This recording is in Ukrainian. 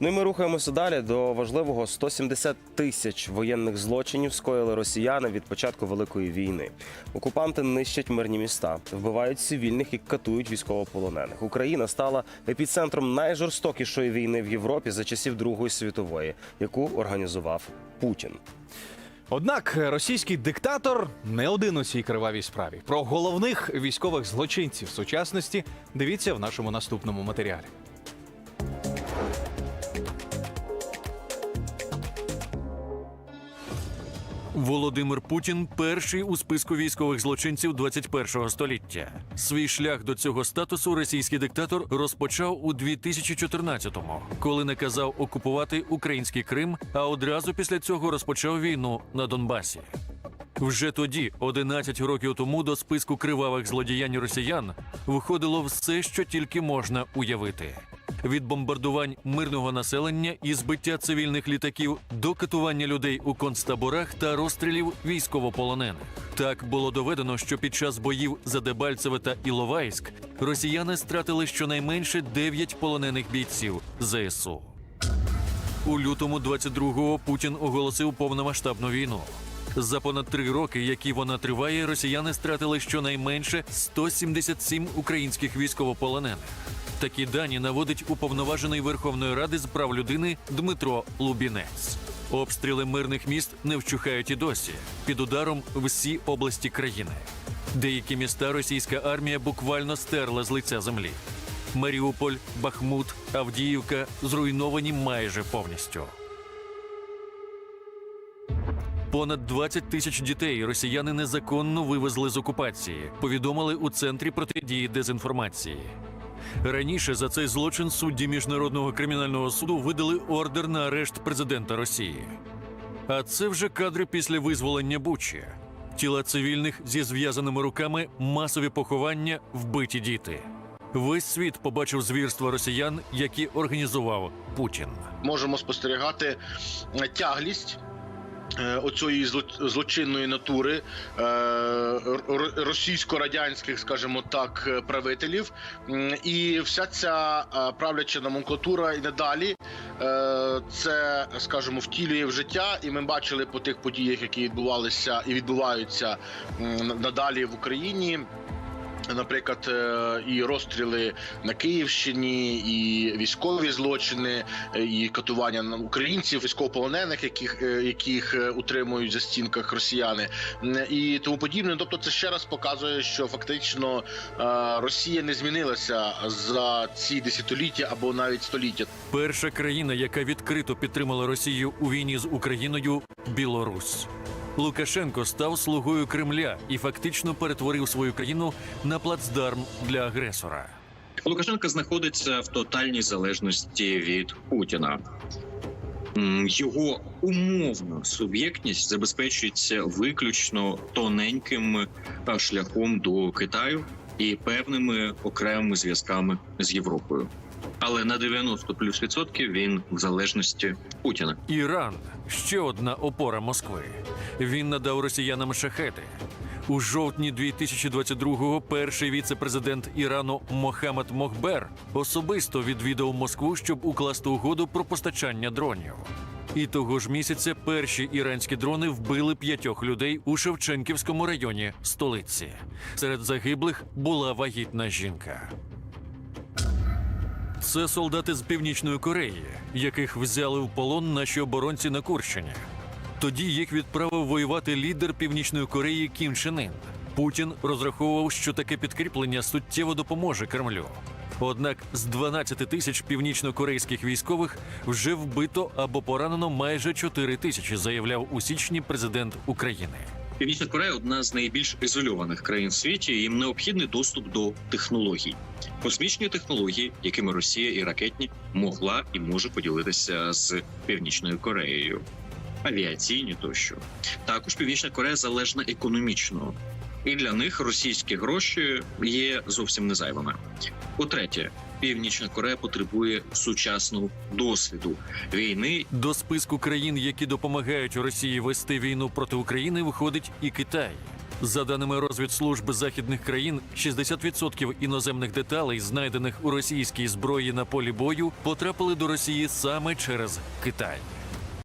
Ну і ми рухаємося далі до важливого 170 тисяч воєнних злочинів скоїли росіяни від початку великої війни. Окупанти нищать мирні міста, вбивають цивільних і катують військовополонених. Україна стала епіцентром найжорстокішої війни в Європі за часів Другої світової, яку організував Путін. Однак російський диктатор не один у цій кривавій справі. Про головних військових злочинців сучасності дивіться в нашому наступному матеріалі. Володимир Путін перший у списку військових злочинців 21-го століття. Свій шлях до цього статусу російський диктатор розпочав у 2014-му, коли наказав окупувати український Крим, а одразу після цього розпочав війну на Донбасі. Вже тоді, 11 років тому, до списку кривавих злодіянь росіян виходило все, що тільки можна уявити. Від бомбардувань мирного населення і збиття цивільних літаків до катування людей у концтаборах та розстрілів військовополонених. Так було доведено, що під час боїв за Дебальцеве та Іловайськ росіяни стратили щонайменше 9 полонених бійців ЗСУ. У лютому 22-го Путін оголосив повномасштабну війну. За понад три роки, які вона триває, росіяни стратили щонайменше 177 українських військовополонених. Такі дані наводить уповноважений Верховної Ради з прав людини Дмитро Лубінець. Обстріли мирних міст не вщухають і досі. Під ударом всі області країни. Деякі міста російська армія буквально стерла з лиця землі. Маріуполь, Бахмут, Авдіївка зруйновані майже повністю. Понад 20 тисяч дітей росіяни незаконно вивезли з окупації, повідомили у центрі протидії дезінформації. Раніше за цей злочин судді міжнародного кримінального суду видали ордер на арешт президента Росії. А це вже кадри після визволення Бучі. Тіла цивільних зі зв'язаними руками, масові поховання, вбиті діти. Весь світ побачив звірства росіян, які організував Путін. можемо спостерігати е, тяглість. Е, Оцієї злочинної натури е, російсько-радянських, скажімо так, е, правителів, і вся ця правляча номенклатура і надалі це, скажімо, втілює в життя. І ми бачили по тих подіях, які відбувалися і відбуваються надалі в Україні. Наприклад, е, і розстріли на Київщині, і військові злочини, е, і катування на українців, військовополонених, яких е, яких утримують за стінках росіяни, і тому подібне. Тобто, це ще раз показує, що фактично Росія не змінилася за ці десятиліття або навіть століття. Перша країна, яка відкрито підтримала Росію у війні з Україною Білорусь. Лукашенко став слугою Кремля і фактично перетворив свою країну на плацдарм для агресора. Лукашенко знаходиться в тотальній залежності від Путіна. Його умовна суб'єктність забезпечується виключно тоненьким е, шляхом до Китаю і певними окремими зв'язками з Європою. Але на 90 плюс відсотків він в залежності Путіна. Іран ще одна опора Москви. Він надав росіянам шахети. У жовтні 2022-го перший віце-президент Ірану Мохаммед Мохбер особисто відвідав Москву, щоб укласти угоду про постачання дронів. І того ж місяця перші іранські дрони вбили п'ятьох людей у Шевченківському районі столиці. Серед загиблих була вагітна жінка. Це солдати з Північної Кореї, яких взяли в полон наші оборонці на Курщині. Тоді їх відправив воювати лідер Північної Кореї Кім Чен Ін. Путін розраховував, що таке підкріплення суттєво допоможе Кремлю. Однак з 12 тисяч північнокорейських військових вже вбито або поранено майже 4 тисячі, заявляв у січні президент України. Північна Корея одна з найбільш ізольованих країн в світі. Їм необхідний доступ до технологій, космічні технології, якими Росія і ракетні могла і може поділитися з Північною Кореєю. Авіаційні тощо також Північна Корея залежна економічно, і для них російські гроші є зовсім не зайвими. По-третє, Північна Корея потребує сучасного досвіду війни До списку країн, які допомагають Росії вести війну проти України, виходить і Китай. За даними розвідслужб західних країн, 60% іноземних деталей, знайдених у російській зброї на полі бою, потрапили до Росії саме через Китай.